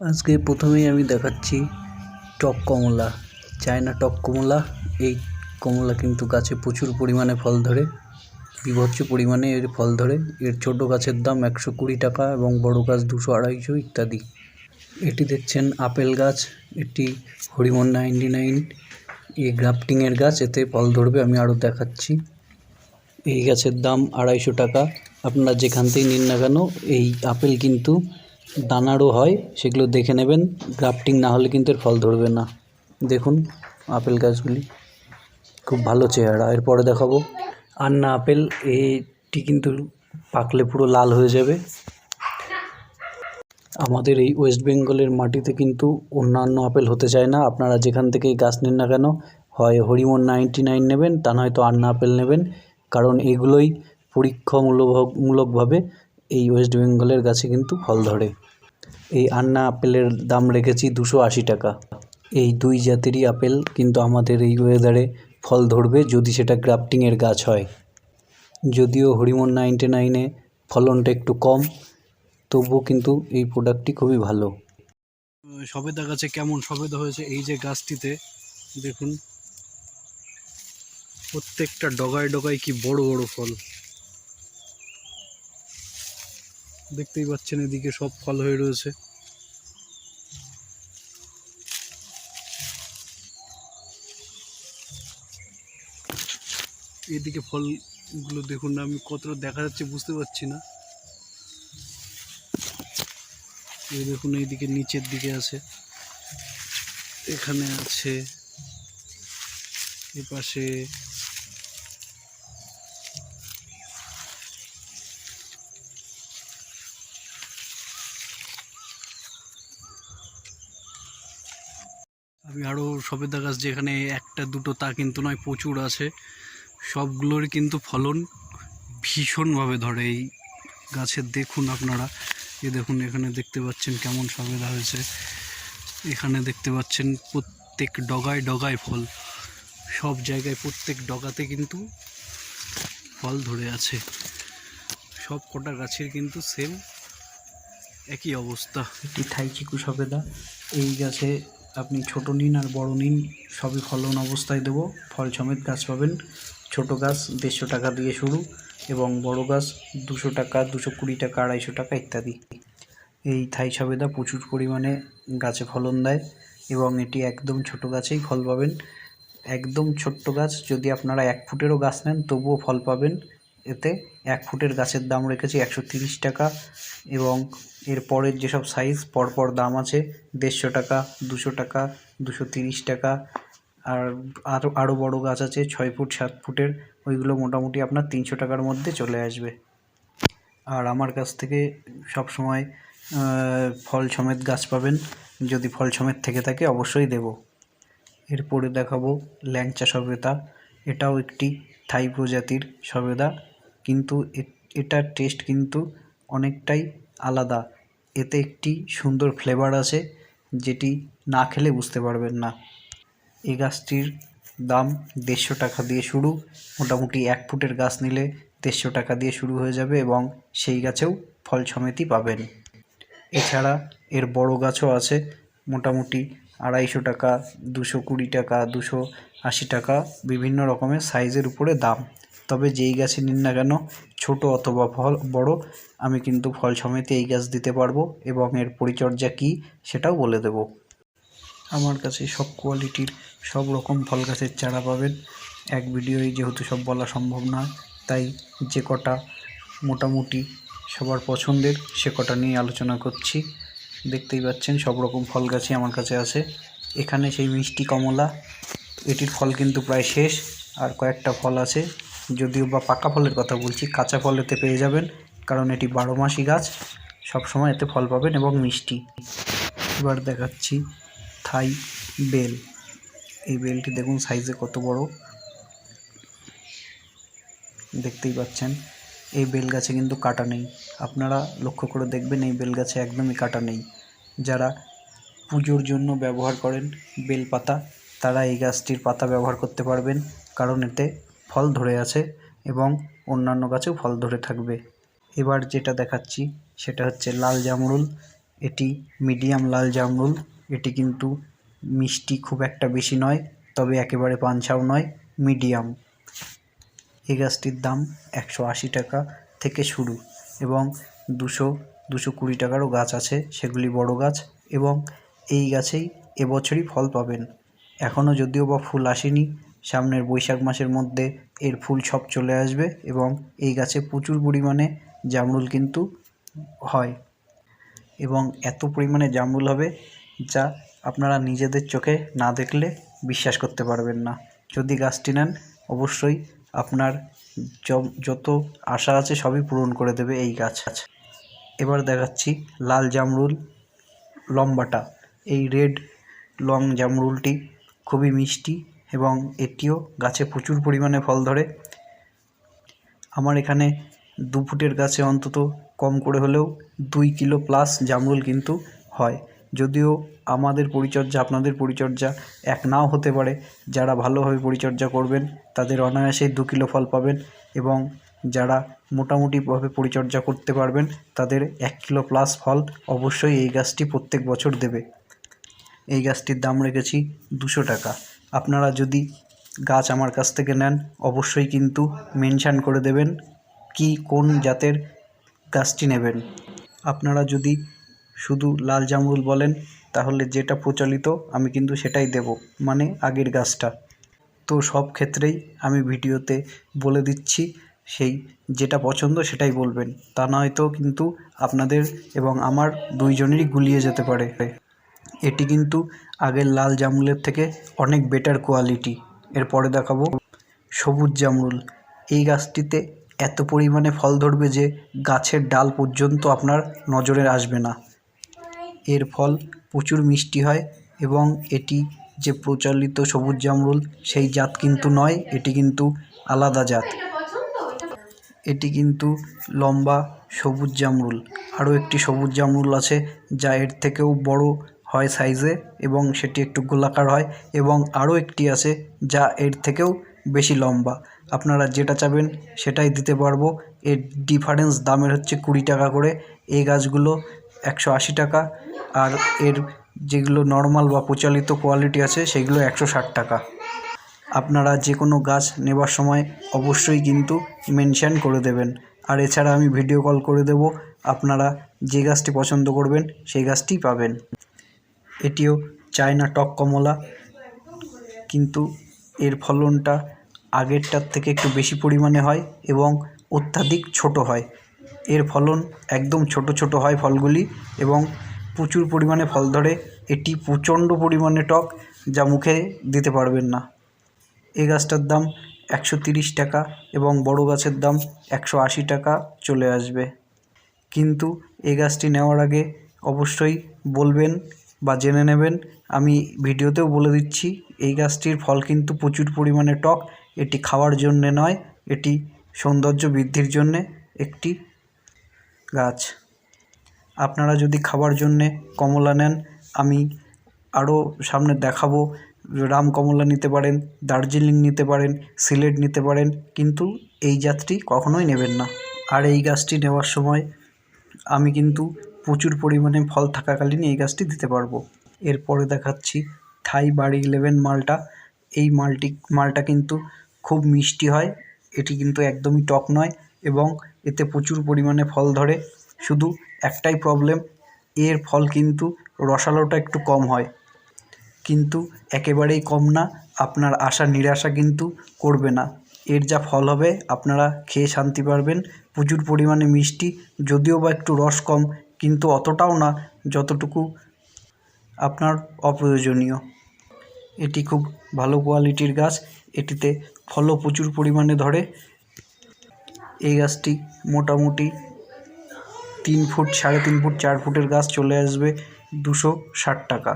আজকে প্রথমেই আমি দেখাচ্ছি টক কমলা, চায়না টক কমলা। এই কমলা কিন্তু গাছে প্রচুর পরিমাণে ফল ধরে, বীভৎস পরিমাণে এর ফল ধরে। এর ছোটো গাছের দাম একশো কুড়ি টাকা এবং বড়ো গাছ দুশো আড়াইশো ইত্যাদি। এটি দেখছেন আপেল গাছ, এটি হরিমন নাইনটি নাইন। এই গ্রাফটিংয়ের গাছ, এতে ফল ধরবে, আমি আরও দেখাচ্ছি। এই গাছের দাম আড়াইশো টাকা। আপনারা যেখান থেকে নিন না কেন, এই আপেল কিন্তু দানারও হয়, সেগুলো দেখে নেবেন। গ্রাফটিং না হলে কিন্তু এর ফল ধরবে না। দেখুন আপেল গাছগুলি। খুব ভালো চেহারা। এরপরে দেখাবো। আন্না আপেল, এটি কিন্তু পাকলে পুরো লাল হয়ে যাবে। আমাদের এই ওয়েস্ট বেঙ্গলের মাটিতে কিন্তু অন্যান্য আপেল হতে চায় না। আপনারা যেখান থেকেই গাছ নিন না কেন, হয় হরিমন নাইনটি নাইন নেবেন, তা নয়তো আন্না আপেল নেবেন। কারণ এগুলোই পরীক্ষামূলক মূলকভাবে এই ওয়েস্ট বেঙ্গলের গাছে কিন্তু ফল ধরে। এই আন্না আপেলের দাম রেখেছি দুশো আশি টাকা। এই দুই জাতেরই আপেল, কিন্তু আমাদের এই ওয়েদারে ফল ধরবে যদি সেটা গ্রাফটিংয়ের গাছ হয়। যদিও হরিমন নাইনটি নাইনে ফলনটা একটু কম তবুও কিন্তু এই প্রোডাক্টটি খুবই ভালো। সবেদা গাছে কেমন সবেদা হয়েছে এই যে গাছটিতে, দেখুন। প্রত্যেকটা ডগায় ডগায় কি বড় বড় ফল। দেখতেই পাচ্ছেন এদিকে সব ফল হয়ে রয়েছে। এদিকে ফলগুলো দেখুন না, আমি কতটা দেখা যাচ্ছে বুঝতে পারছি না। এই দেখুন এইদিকে নিচের দিকে আছে, এখানে আছে এ পাশে আমি আরও সবেদা গাছ যেখানে একটা, দুটো, তা কিন্তু নয়, প্রচুর আছে। সবগুলোর কিন্তু ফলন ভীষণভাবে ধরে এই গাছের দেখুন আপনারা, এ দেখুন, এখানে দেখতে পাচ্ছেন কেমন সবেদা হয়েছে। এখানে দেখতে পাচ্ছেন প্রত্যেক ডগায় ডগায় ফল। সব জায়গায় প্রত্যেক ডগাতে কিন্তু ফল ধরে আছে। সব কটা গাছের কিন্তু সেম একই অবস্থা। এটি থাই চিকু সবেদা। এই গাছে আপনি ছোট নিন আর বড় নিন, সবই ফলন অবস্থায় দেবো। ফল সমেত গাছ পাবেন। ছোট গাছ দেড়শো টাকা দিয়ে শুরু এবং বড় গাছ দুশো টাকা, দুশো কুড়ি টাকা, আড়াইশো টাকা ইত্যাদি। এই থাই সবেদা প্রচুর পরিমাণে গাছে ফলন দেয় এবং এটি একদম ছোট গাছেই ফল পাবেন। একদম ছোট্ট গাছ যদি আপনারা এক ফুটেরও গাছ নেন, তবুও ফল পাবেন এতে। এক ফুটের গাছের দাম রেখেছি একশো টাকা এবং এর পরের যেসব সাইজ পরপর দাম আছে দেড়শো টাকা, দুশো টাকা দুশো টাকা আর আরও আরও বড়ো গাছ আছে ছয় ফুট, সাত ফুটের, ওইগুলো মোটামুটি আপনার তিনশো টাকার মধ্যে চলে আসবে। আর আমার কাছ থেকে সব সময় ফল সমেত গাছ পাবেন, যদি ফল সমেত থেকে থাকে অবশ্যই দেব। এরপরে দেখাবো ল্যাংচা সবেদা এটাও একটি থাই প্রজাতির সবেদা। কিন্তু এ- এটার টেস্ট কিন্তু অনেকটাই আলাদা। এতে একটি সুন্দর ফ্লেভার আছে, যেটি না খেলে বুঝতে পারবেন না। এই গাছটির দাম দেড়শো টাকা দিয়ে শুরু, মোটামুটি এক ফুটের গাছ নিলে দেড়শো টাকা দিয়ে শুরু হয়ে যাবে এবং সেই গাছেও ফল সমেতই পাবেন। এছাড়া এর বড় গাছও আছে, মোটামুটি আড়াইশো টাকা, দুশো কুড়ি টাকা, দুশো আশি টাকা, বিভিন্ন রকমের সাইজের উপরে দাম। তবে যেই গাছে নিন না কেন, ছোট অথবা ফল, বড়, আমি কিন্তু ফল সমেত এই গাছ দিতে পারব এবং এর পরিচর্যা কী সেটাও বলে দেবো। আমার কাছে সব কোয়ালিটির সব রকম ফল গাছের চারা পাবেন। এক ভিডিওয় যেহেতু সব বলা সম্ভব নয়, তাই যে কটা মোটামুটি সবার পছন্দের সে কটা নিয়ে আলোচনা করছি। দেখতেই পাচ্ছেন সব রকম ফল গাছই আমার কাছে আছে। এখানে সেই মিষ্টি কমলা, এটির ফল কিন্তু প্রায় শেষ, আর কয়েকটা ফল আছে। যদিও বা পাকা ফলের কথা বলছি, কাঁচা ফল এতে পেয়ে যাবেন, কারণ এটি বারো মাসি গাছ, সবসময় এতে ফল পাবেন এবং মিষ্টি। এবার দেখাচ্ছি থাই বেল। এই বেলটি দেখুন সাইজে কত বড়। দেখতেই পাচ্ছেন, এই বেল গাছে কিন্তু কাটা নেই। আপনারা লক্ষ্য করে দেখবেন এই বেল গাছে একদমই কাটা নেই। যারা পুজোর জন্য ব্যবহার করেন বেল পাতা, তারা এই গাছটির পাতা ব্যবহার করতে পারবেন, কারণ এতে ফল ধরে আছে এবং অন্যান্য গাছেও ফল ধরে থাকবে। এবার যেটা দেখাচ্ছি সেটা হচ্ছে লাল জামরুল। এটি মিডিয়াম লাল জামরুল। এটি কিন্তু মিষ্টি খুব একটা বেশি নয়, তবে একেবারে পানছাও নয়, মিডিয়াম। এই গাছটির দাম একশো আশি টাকা থেকে শুরু এবং দুশো দুশো কুড়ি টাকারও গাছ আছে, সেগুলি বড় গাছ এবং এই গাছেই এবছরই ফল পাবেন। এখনও যদিও বা ফুল আসেনি সামনের বৈশাখ মাসের মধ্যে এর ফুল সব চলে আসবে এবং এই গাছে প্রচুর পরিমাণে জামরুল কিন্তু হয় এবং এত পরিমাণে জামরুল হবে যা আপনারা নিজেদের চোখে না দেখলে বিশ্বাস করতে পারবেন না। যদি গাছটি নেন, অবশ্যই আপনার যত আশা আছে সবই পূরণ করে দেবে এই গাছ। এবার দেখাচ্ছি লাল জামরুল লম্বাটা। এই রেড লং জামরুলটি খুবই মিষ্টি এবং এটিও গাছে প্রচুর পরিমাণে ফল ধরে। আমার এখানে দু ফুটের গাছে অন্তত কম করে হলেও দুই কিলো প্লাস জামরুল কিন্তু হয়। যদিও আমাদের পরিচর্যা, আপনাদের পরিচর্যা এক নাও হতে পারে। যারা ভালোভাবে পরিচর্যা করবেন, তাদের অনায়াসেই দু কিলো ফল পাবেন এবং যারা মোটামুটিভাবে পরিচর্যা করতে পারবেন, তাদের এক কিলো প্লাস ফল অবশ্যই এই গাছটি প্রত্যেক বছর দেবে। এই গাছটির দাম রেখেছি দুশো টাকা। আপনারা যদি গাছ আমার কাছ থেকে নেন, অবশ্যই কিন্তু মেনশান করে দেবেন কি কোন জাতের গাছটি নেবেন। আপনারা যদি শুধু লাল জামরুল বলেন, তাহলে যেটা প্রচলিত আমি কিন্তু সেটাই দেব মানে আগের গাছটা। তো সব ক্ষেত্রেই আমি ভিডিওতে বলে দিচ্ছি, সেই যেটা পছন্দ সেটাই বলবেন। তা নয়তো কিন্তু আপনাদের এবং আমার দুইজনেরই গুলিয়ে যেতে পারে। এটি কিন্তু আগের লাল জামরুলের থেকে অনেক বেটার কোয়ালিটি এরপরে দেখাবো সবুজ জামরুল। এই গাছটিতে এত পরিমাণে ফল ধরবে যে গাছের ডাল পর্যন্ত আপনার নজরে আসবে না। এর ফল প্রচুর মিষ্টি হয় এবং এটি যে প্রচলিত সবুজ জামরুল, সেই জাত কিন্তু নয়, এটি কিন্তু আলাদা জাত। এটি কিন্তু লম্বা সবুজ জামরুল। আরও একটি সবুজ জামরুল আছে যা এর থেকেও বড় হয় সাইজে এবং সেটি একটু গোলাকার হয় এবং আরও একটি আছে যা এর থেকেও বেশি লম্বা। আপনারা যেটা চাবেন সেটাই দিতে পারব। এর ডিফারেন্স দামের হচ্ছে কুড়ি টাকা করে। এই গাছগুলো একশো আশি টাকা। আর এর যেগুলো নর্মাল বা প্রচলিত কোয়ালিটি আছে সেগুলো একশো ষাট টাকা। আপনারা যে কোনো গাছ নেবার সময় অবশ্যই কিন্তু মেনশান করে দেবেন। আর এছাড়া আমি ভিডিও কল করে দেব। আপনারা যে গাছটি পছন্দ করবেন সেই গাছটিই পাবেন। এটিও চায়না টক কমলা, কিন্তু এর ফলনটা আগেরটার থেকে একটু বেশি পরিমাণে হয় এবং অত্যাধিক ছোট হয়। এর ফলন একদম ছোট ছোট হয় ফলগুলি এবং প্রচুর পরিমাণে ফল ধরে। এটি প্রচণ্ড পরিমাণে টক যা মুখে দিতে পারবেন না। এই গাছটার দাম একশো টাকা এবং বড় গাছের দাম একশো আশি টাকা চলে আসবে। কিন্তু এই গাছটি নেওয়ার আগে অবশ্যই বলবেন বা জেনে নেবেন, আমি ভিডিওতেও বলে দিচ্ছি, এই গাছটির ফল কিন্তু প্রচুর পরিমাণে টক। এটি খাওয়ার জন্যে নয়, এটি সৌন্দর্য বৃদ্ধির জন্যে একটি গাছ। আপনারা যদি খাবার জন্যে কমলা নেন, আমি আরও সামনে দেখাবো, রাম কমলা নিতে পারেন, দার্জিলিং নিতে পারেন, সিলেট নিতে পারেন, কিন্তু এই জাতটি কখনোই নেবেন না। আর এই গাছটি নেওয়ার সময় আমি কিন্তু প্রচুর পরিমাণে ফল থাকাকালীন এই গাছটি দিতে পারব। এরপরে দেখাচ্ছি থাই বাড়ি ইলেভেন মালটা। এই মালটি, মালটা কিন্তু খুব মিষ্টি হয়। এটি কিন্তু একদমই টক নয় এবং এতে প্রচুর পরিমাণে ফল ধরে। শুধু একটাই প্রবলেম এর ফল কিন্তু রসালোটা একটু কম হয়। কিন্তু একেবারেই কম না, আপনার আশা নিরাশা কিন্তু করবে না। এর যা ফল হবে, আপনারা খেয়ে শান্তি পারবেন। প্রচুর পরিমাণে মিষ্টি, যদিও বা একটু রস কম কিন্তু অতটাও না যতটুকু আপনার অপ্রয়োজনীয়। এটি খুব ভালো কোয়ালিটির গাছ, এটিতে ফলও প্রচুর পরিমাণে ধরে। এই গাছটি মোটামুটি তিন ফুট, সাড়ে তিন ফুট, চার ফুটের গাছ চলে আসবে দুশো ষাট টাকা।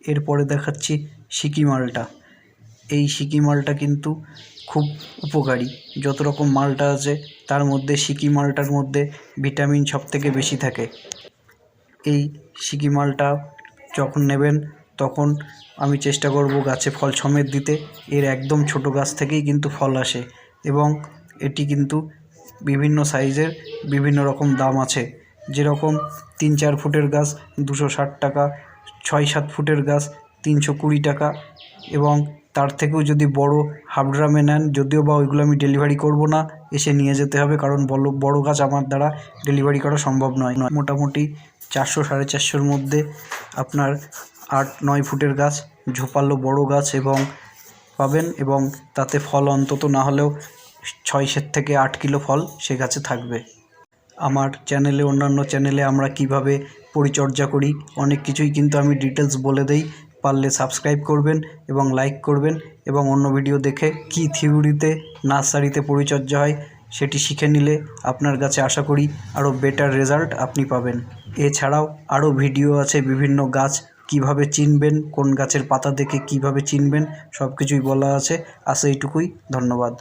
এরপরে দেখাচ্ছি সিকি মালটা এই সিকি মালটা কিন্তু খুব উপকারী। যত রকম মালটা আছে, তার মধ্যে সিকি মালটার মধ্যে ভিটামিন সব থেকে বেশি থাকে। এই সিকি মালটা যখন নেবেন, তখন আমি চেষ্টা করব গাছে ফল সমেত দিতে। এর একদম ছোট গাছ থেকেই কিন্তু ফল আসে এবং এটি কিন্তু বিভিন্ন সাইজের বিভিন্ন রকম দাম আছে। যেরকম তিন চার ফুটের গাছ দুশো ষাট টাকা, ছয় সাত ফুটের গাছ তিনশো কুড়ি টাকা এবং তার থেকেও যদি বড় হাফ ড্রামে নেন, যদিও বা ওইগুলো আমি ডেলিভারি করব না, এসে নিয়ে যেতে হবে, কারণ বড় বড় গাছ আমার দ্বারা ডেলিভারি করা সম্ভব নয়। নয়, মোটামুটি চারশো, সাড়ে চারশোর মধ্যে আপনার আট, নয় ফুটের গাছ, ঝোপালো বড় গাছ এবং পাবেন এবং তাতে ফল অন্তত না হলেও ছয় থেকে আট কিলো ফল সে গাছে থাকবে। আমার চ্যানেলে অন্যান্য চ্যানেলে আমরা কীভাবে পরিচর্যা করি, অনেক কিছুই কিন্তু আমি ডিটেলস বলে দেই। পারলে সাবস্ক্রাইব করবেন এবং লাইক করবেন এবং অন্য ভিডিও দেখে কি থিওরিতে নার্সারিতে পরিচর্যা হয় সেটি শিখে নিলে আপনার কাছে আশা করি আরও বেটার রেজাল্ট আপনি পাবেন। এছাড়াও আরও ভিডিও আছে বিভিন্ন গাছ কীভাবে চিনবেন, কোন গাছের পাতা দেখে কীভাবে চিনবেন সব কিছুই বলা আছে। আসে এইটুকুই, ধন্যবাদ।